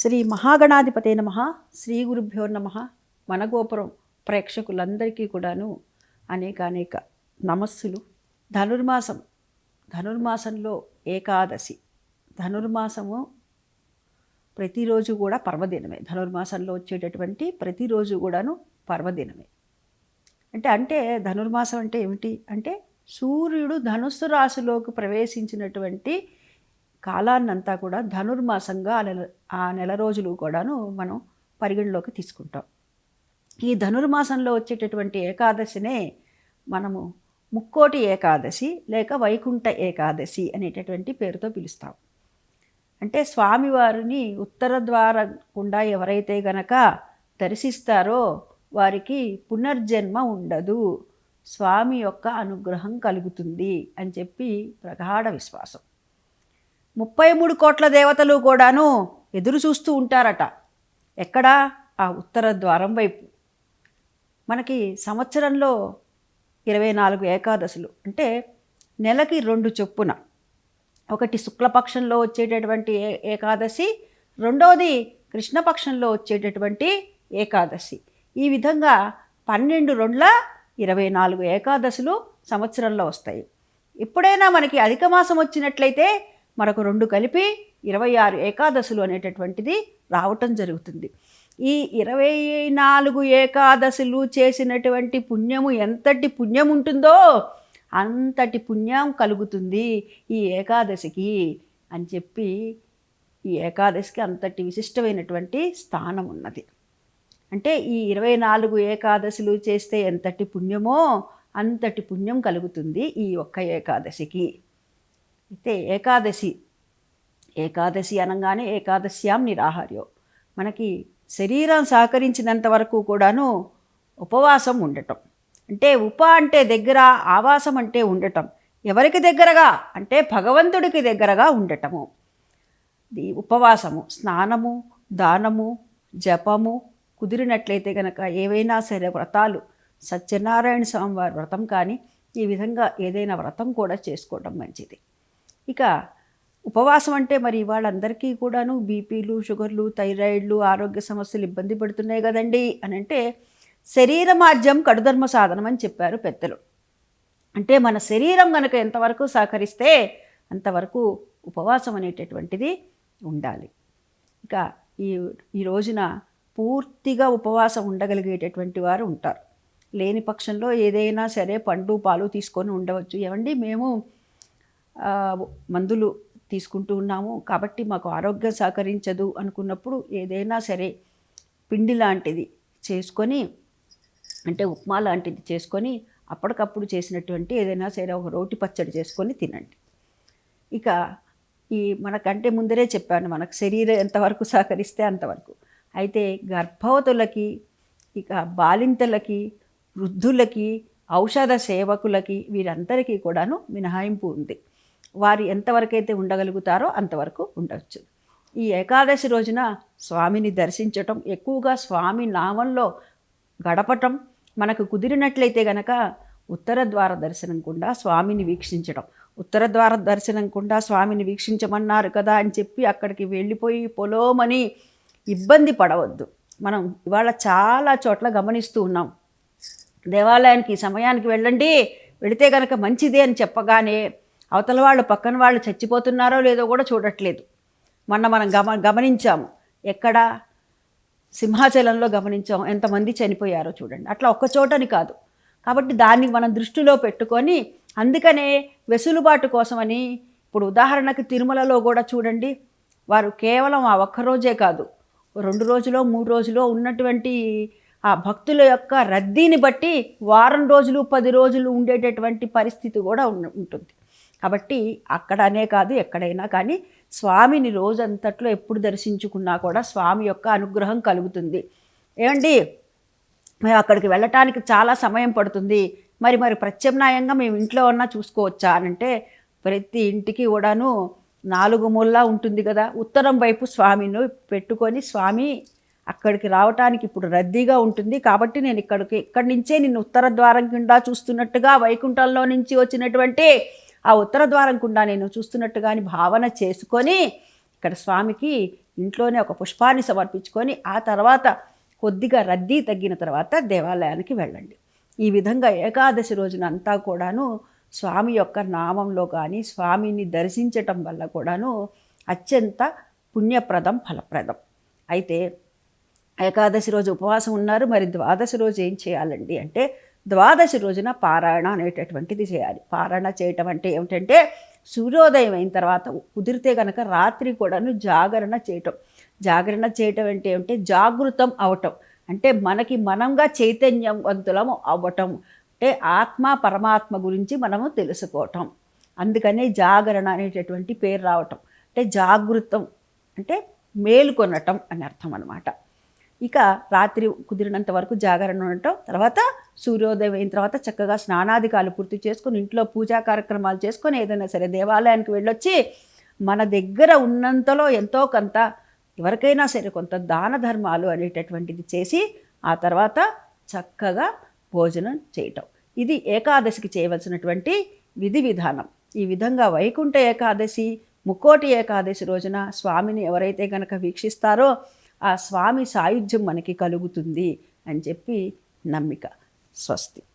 శ్రీ మహాగణాధిపతే నమ. శ్రీ గురుభ్యో నమ. మన గోపురం ప్రేక్షకులందరికీ కూడాను అనేక అనేక నమస్సులు. ధనుర్మాసం ధనుర్మాసంలో ఏకాదశి. ధనుర్మాసము ప్రతిరోజు కూడా పర్వదినమే. ధనుర్మాసంలో వచ్చేటటువంటి ప్రతిరోజు కూడాను పర్వదినమే. అంటే అంటే ధనుర్మాసం అంటే ఏమిటి? అంటే సూర్యుడు ధనుస్సు రాశిలోకి ప్రవేశించినటువంటి కాలాన్నంతా కూడా ధనుర్మాసంగా ఆ నెల ఆ నెల రోజులు కూడాను మనం పరిగణలోకి తీసుకుంటాం. ఈ ధనుర్మాసంలో వచ్చేటటువంటి ఏకాదశినే మనము ముక్కోటి ఏకాదశి లేక వైకుంఠ ఏకాదశి అనేటటువంటి పేరుతో పిలుస్తాం. అంటే స్వామివారిని ఉత్తర ద్వార గుండా ఎవరైతే గనక దర్శిస్తారో వారికి పునర్జన్మ ఉండదు. స్వామి యొక్క అనుగ్రహం కలుగుతుంది అని చెప్పి ప్రగాఢ విశ్వాసం. ముప్పై మూడు కోట్ల దేవతలు కూడాను ఎదురు చూస్తూ ఉంటారట. ఎక్కడా? ఆ ఉత్తర ద్వారం వైపు. మనకి సంవత్సరంలో ఇరవై నాలుగు ఏకాదశులు. అంటే నెలకి రెండు చొప్పున. ఒకటి శుక్లపక్షంలో వచ్చేటటువంటి ఏ ఏకాదశి రెండవది కృష్ణపక్షంలో వచ్చేటటువంటి ఏకాదశి. ఈ విధంగా పన్నెండు రెండ్ల ఇరవై నాలుగు ఏకాదశులు సంవత్సరంలో వస్తాయి. ఎప్పుడైనా మనకి అధిక మాసం వచ్చినట్లయితే మరొక రెండు కలిపి ఇరవై ఆరు ఏకాదశులు అనేటటువంటిది రావటం జరుగుతుంది. ఈ ఇరవై నాలుగు ఏకాదశులు చేసినటువంటి పుణ్యము ఎంతటి పుణ్యం ఉంటుందో అంతటి పుణ్యం కలుగుతుంది ఈ ఏకాదశికి అని చెప్పి ఈ ఏకాదశికి అంతటి విశిష్టమైనటువంటి స్థానం ఉన్నది. అంటే ఈ ఇరవై నాలుగు ఏకాదశులు చేస్తే ఎంతటి పుణ్యమో అంతటి పుణ్యం కలుగుతుంది ఈ ఒక్క ఏకాదశికి. అయితే ఏకాదశి. ఏకాదశి అనగానే ఏకాదశ్యాం నిరాహార్యం. మనకి శరీరం సహకరించినంత వరకు కూడాను ఉపవాసం ఉండటం. అంటే ఉప అంటే దగ్గర ఆవాసం అంటే ఉండటం. ఎవరికి దగ్గరగా? అంటే భగవంతుడికి దగ్గరగా ఉండటము. ఉపవాసము. స్నానము దానము జపము కుదిరినట్లయితే కనుక ఏవైనా సరే వ్రతాలు. సత్యనారాయణ స్వామి వారి వ్రతం కానీ ఈ విధంగా ఏదైనా వ్రతం కూడా చేసుకోవడం మంచిది. ఇక ఉపవాసం అంటే మరి వాళ్ళందరికీ కూడాను బీపీలు షుగర్లు థైరాయిడ్లు ఆరోగ్య సమస్యలు ఇబ్బంది పడుతున్నాయి కదండి అని అంటే శరీర మాధ్యం కడుధర్మ సాధనం అని చెప్పారు పెద్దలు. అంటే మన శరీరం కనుక ఎంతవరకు సహకరిస్తే అంతవరకు ఉపవాసం అనేటటువంటిది ఉండాలి. ఇక ఈ ఈ రోజున పూర్తిగా ఉపవాసం ఉండగలిగేటటువంటి వారు ఉంటారు. లేని పక్షంలో ఏదైనా సరే పండు పాలు తీసుకొని ఉండవచ్చు. ఏమండి? మేము మందులు తీసుకుంటూ ఉన్నాము. కాబట్టి మాకు ఆరోగ్యం సహకరించదు అనుకున్నప్పుడు ఏదైనా సరే పిండి లాంటిది చేసుకొని అంటే ఉప్మా లాంటిది చేసుకొని అప్పటికప్పుడు చేసినటువంటి ఏదైనా సరే ఒక రోటి పచ్చడి చేసుకొని తినండి. ఇక ఈ మనకంటే ముందరే చెప్పాను మనకు శరీరం ఎంతవరకు సహకరిస్తే అంతవరకు. అయితే గర్భవతులకి ఇక బాలింతలకి వృద్ధులకి ఔషధ సేవకులకి వీరందరికీ కూడాను మినహాయింపు ఉంది. వారు ఎంతవరకైతే ఉండగలుగుతారో అంతవరకు ఉండవచ్చు ఈ ఏకాదశి రోజున స్వామిని దర్శించటం ఎక్కువగా స్వామి నామంలో గడపటం మనకు కుదిరినట్లయితే గనక ఉత్తర ద్వార దర్శనం కూడా స్వామిని వీక్షించడం ఉత్తర ద్వార దర్శనం కూడా స్వామిని వీక్షించమన్నారు కదా అని చెప్పి అక్కడికి వెళ్ళిపోయి పొలోమని ఇబ్బంది పడవద్దు. మనం ఇవాళ చాలా చోట్ల గమనిస్తూ ఉన్నాం. దేవాలయానికి ఈ సమయానికి వెళ్ళండి వెళితే కనుక మంచిదే అని చెప్పగానే అవతల వాళ్ళు పక్కన వాళ్ళు చచ్చిపోతున్నారో లేదో కూడా చూడట్లేదు. మొన్న మనం గమ గమనించాము. ఎక్కడ? సింహాచలంలో గమనించాం ఎంతమంది చనిపోయారో చూడండి. అట్లా ఒక్క చోటని కాదు. కాబట్టి దాన్ని మనం దృష్టిలో పెట్టుకొని అందుకనే వెసులుబాటు కోసమని ఇప్పుడు ఉదాహరణకి తిరుమలలో కూడా చూడండి. వారు కేవలం ఆ ఒక్క రోజే కాదు. రెండు రోజులో మూడు రోజులో ఉన్నటువంటి ఆ భక్తుల యొక్క రద్దీని బట్టి వారం రోజులు పది రోజులు ఉండేటటువంటి పరిస్థితి కూడా ఉంటుంది. కాబట్టి అక్కడనే కాదు ఎక్కడైనా కానీ స్వామిని రోజంతట్లో ఎప్పుడు దర్శించుకున్నా కూడా స్వామి యొక్క అనుగ్రహం కలుగుతుంది. ఏమండి? మేము అక్కడికి వెళ్ళటానికి చాలా సమయం పడుతుంది. మరి మరి ప్రత్యామ్నాయంగా మేము ఇంట్లో ఉన్నా చూసుకోవచ్చా అని అంటే ప్రతి ఇంటికి కూడాను నాలుగు మూలలా ఉంటుంది కదా. ఉత్తరం వైపు స్వామిని పెట్టుకొని స్వామి అక్కడికి రావటానికి ఇప్పుడు రద్దీగా ఉంటుంది. కాబట్టి నేను ఇక్కడికి ఇక్కడి నుంచే నిన్ను ఉత్తర ద్వారం కింద చూస్తున్నట్టుగా వైకుంఠంలో నుంచి వచ్చినటువంటి ఆ ఉత్తర ద్వారం కుండా నేను చూస్తున్నట్టుగాని భావన చేసుకొని ఇక్కడ స్వామికి ఇంట్లోనే ఒక పుష్పాన్ని సమర్పించుకొని ఆ తర్వాత కొద్దిగా రద్దీ తగ్గిన తర్వాత దేవాలయానికి వెళ్ళండి. ఈ విధంగా ఏకాదశి రోజున అంతా కూడాను స్వామి యొక్క నామంలో కానీ స్వామిని దర్శించటం వల్ల కూడాను అత్యంత పుణ్యప్రదం ఫలప్రదం. అయితే ఏకాదశి రోజు ఉపవాసం ఉన్నారు. మరి ద్వాదశి రోజు ఏం చేయాలండి అంటే ద్వాదశి రోజున పారాయణ అనేటటువంటిది చేయాలి. పారాయణ చేయటం అంటే ఏమిటంటే సూర్యోదయం అయిన తర్వాత కుదిరితే కనుక రాత్రి కూడాను జాగరణ చేయటం. జాగరణ చేయటం అంటే ఏమిటి జాగృతం అవటం. అంటే మనకి మనంగా చైతన్యవంతులం అవ్వటం అంటే ఆత్మ పరమాత్మ గురించి మనము తెలుసుకోవటం. అందుకనే జాగరణ అనేటటువంటి పేరు రావటం. అంటే జాగృతం. అంటే మేలుకొనటం అని అర్థం అనమాట ఇక రాత్రి కుదిరినంత వరకు జాగరణ ఉండటం తర్వాత సూర్యోదయం అయిన తర్వాత చక్కగా స్నానాధికాలు పూర్తి చేసుకొని ఇంట్లో పూజా కార్యక్రమాలు చేసుకొని ఏదైనా సరే దేవాలయానికి వెళ్ళొచ్చి మన దగ్గర ఉన్నంతలో ఎంతో కొంత ఎవరికైనా సరే కొంత దాన ధర్మాలు అనేటటువంటిది చేసి ఆ తర్వాత చక్కగా భోజనం చేయటం. ఇది ఏకాదశికి చేయవలసినటువంటి విధి విధానం. ఈ విధంగా వైకుంఠ ఏకాదశి ముక్కోటి ఏకాదశి రోజున స్వామిని ఎవరైతే కనుక వీక్షిస్తారో ఆ స్వామి సాయుధ్యం మనకి కలుగుతుంది అని చెప్పి నమ్మిక. స్వస్తి.